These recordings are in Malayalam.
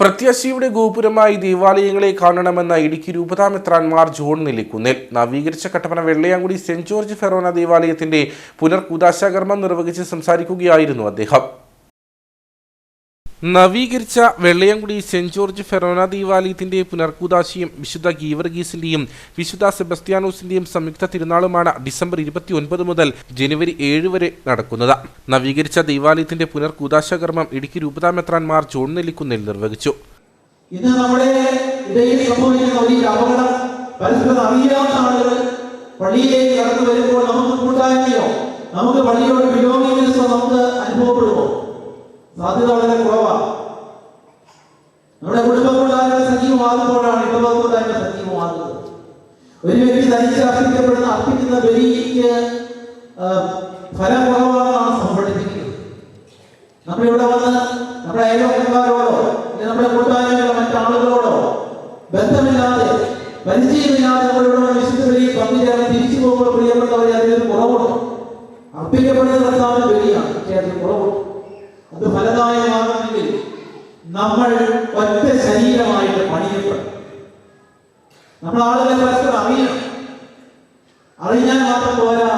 പ്രത്യാശയുടെ ഗോപുരമായി ദേവാലയങ്ങളെ കാണണമെന്ന ഇടുക്കി രൂപതാമെത്രാൻമാർ ജോൺ നെല്ലിക്കുന്നിൽ. നവീകരിച്ച Kattappana Vellayamkudy saint George forane ദേവാലയത്തിന്റെ പുനർകുദാശാകർമ്മം നിർവഹിച്ച് സംസാരിക്കുകയായിരുന്നു അദ്ദേഹം. നവീകരിച്ച വെള്ളയംകുടി സെന്റ് ജോർജ് ഫെറോന ദീവാലയത്തിന്റെ പുനർക്കൂതാശിയും വിശുദ്ധ ഗീവർഗീസിന്റെയും വിശുദ്ധ സെബസ്ത്യാനോസിന്റെയും സംയുക്ത തിരുനാളുമാണ് ഡിസംബർ ഇരുപത്തിയൊൻപത് മുതൽ ജനുവരി ഏഴ് വരെ നടക്കുന്നത്. നവീകരിച്ച ദൈവാലയത്തിന്റെ പുനർക്കൂതാശ കർമ്മം ഇടുക്കി രൂപതാമെത്രാൻമാർ ജോൺ നെല്ലിക്കുന്നിൽ നിർവഹിച്ചു. ഇന്ന് നമ്മുടെ ഇടയിൽ സംഭവിക്കുന്ന വലിയ അപകടം അറിയാത്ത ആളുകൾ പള്ളിയിലേക്ക് കടന്നു വരുമ്പോൾ നമുക്ക് കൂട്ടായ്മയോ നമുക്ക് പള്ളിയോട് ബിലോങ്ങിങ്നെസ്സോ നമുക്ക് അനുഭവപ്പെടുമോ? സാധ്യത വളരെ കുറവാണ് നമ്മുടെ കുടുംബ കൂട്ടായ്മ സജീവമാകുമ്പോഴാണ് കൂട്ടായ്മ സജീവമാകുന്നത്. ഒരു വ്യക്തി തനിച്ച് അർപ്പിക്കപ്പെടുന്ന അർപ്പിക്കുന്ന ബലിക്ക് ഫലം കുറവാണെന്നാണ് നമ്മൾ നമ്മളിവിടെ വന്ന് നമ്മുടെ അയൽവക്കക്കാരോടോ നമ്മുടെ കൂട്ടായ്മയിലുള്ള മറ്റാളുകളോടോ ബന്ധമില്ലാതെ പരിചയമില്ലാതെ നമ്മളിവിടെ വിശുദ്ധ ബലി പങ്കുചേർന്ന് തിരിച്ചു പോകുമ്പോൾ പ്രിയപ്പെട്ടവരെ അതിലൊരു കുറവുണ്ട്. നമ്മൾ ഒറ്റ ശരീരമായിട്ട് പണിയപ്പെടും. നമ്മൾ ആളുകളെ പരസ്പരം അറിയണം. അറിഞ്ഞാൽ മാത്രം പോരാ.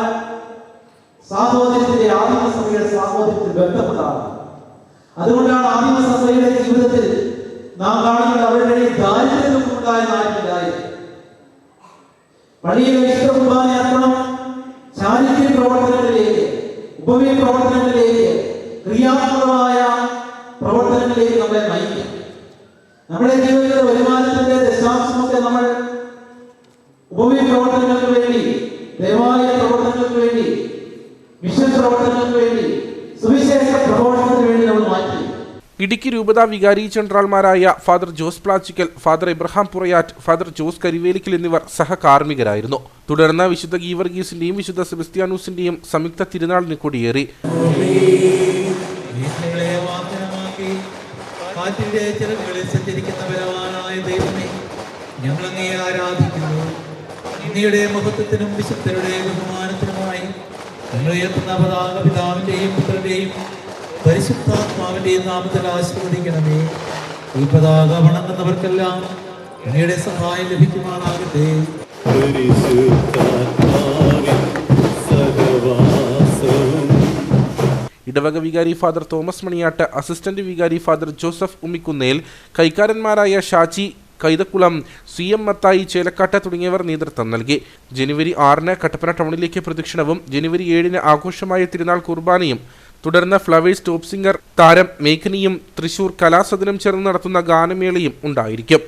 സാഹോദര്യത്തിന്റെ ആദിമസഭയുടെ സാഹോദര്യത്തിൽ ബന്ധപ്പെട്ടാണ് അതുകൊണ്ടാണ് ആദിമസഭയുടെ ജീവിതത്തിൽ നാം കാണുന്നത് അവരുടെ ദാരിദ്ര്യം ഉണ്ടായ നാട്ടിലായി പള്ളിയിലെ വിശുദ്ധ അർപ്പണം ചാരിത്യ പ്രവർത്തനങ്ങളിലേക്ക് ഉപവി പ്രവർത്തനങ്ങളിലേക്ക് ക്രിയാത്മകമായ നമ്മുടെ ജീവിതത്തിലെ വരുമാനത്തിന്റെ ദശാംശമൊക്കെ നമ്മൾ ഭൂമി പ്രവർത്തനങ്ങൾക്ക് വേണ്ടി ദൈവാലയ പ്രവർത്തനങ്ങൾക്ക് വേണ്ടി മിഷൻ പ്രവർത്തനങ്ങൾക്ക് വേണ്ടി സുവിശേഷ പ്രബോധനത്തിന് വേണ്ടി നമ്മൾ മാറ്റി. ഇടുക്കി രൂപതാ വികാരി ജനറൽമാരായ father Jose Plachickal father Abraham Purayattu father Jose Karivelickal എന്നിവർ സഹകാർമ്മികരായിരുന്നു. തുടർന്ന് വിശുദ്ധ ഗീവർഗീസിന്റെയും വിശുദ്ധ സെബസ്ത്യാനൂസിന്റെയും സംയുക്ത തിരുനാളിന് കൊടിയേറി. കാറ്റിന്റെ ചിറകുകളിൽ സഞ്ചരിക്കുന്നവരായ ദൈവമേ ഞങ്ങൾ അങ്ങയെ ആരാധിക്കുന്നു. അങ്ങയുടെ മഹത്വത്തിനും വിശുദ്ധരുടെ ബഹുമാനത്തിനുമായി ഉയർത്തുന്ന പതാക പിതാവിന്റെയും പുത്രന്റെയും പരിശുദ്ധാത്മാവിന്റെയും നാമത്തിൽ ആശീർവദിക്കണമേ. ഈ പതാക വണങ്ങുന്നവർക്കെല്ലാം അങ്ങയുടെ സഹായം ലഭിക്കുമാറാകട്ടെ. ഇടവക വികാരി ഫാദർ തോമസ് മണിയാട്ട് അസിസ്റ്റന്റ് വികാരി ഫാദർ ജോസഫ് ഉമ്മിക്കുന്നേൽ കൈക്കാരന്മാരായ ഷാജി കൈതക്കുളം സി എം മത്തായി ചേലക്കാട്ട തുടങ്ങിയവർ നേതൃത്വം നൽകി. ജനുവരി ആറിന് കട്ടപ്പന ടൗണിലേക്ക് പ്രദക്ഷിണവും ജനുവരി ഏഴിന് ആഘോഷമായ തിരുനാൾ കുർബാനയും തുടർന്ന് ഫ്ലവേഴ്സ് ടോപ്പ് സിംഗർ താരം മേഘനിയും തൃശൂർ കലാസദനം ചേർന്ന് നടത്തുന്ന ഗാനമേളയും ഉണ്ടായിരിക്കും.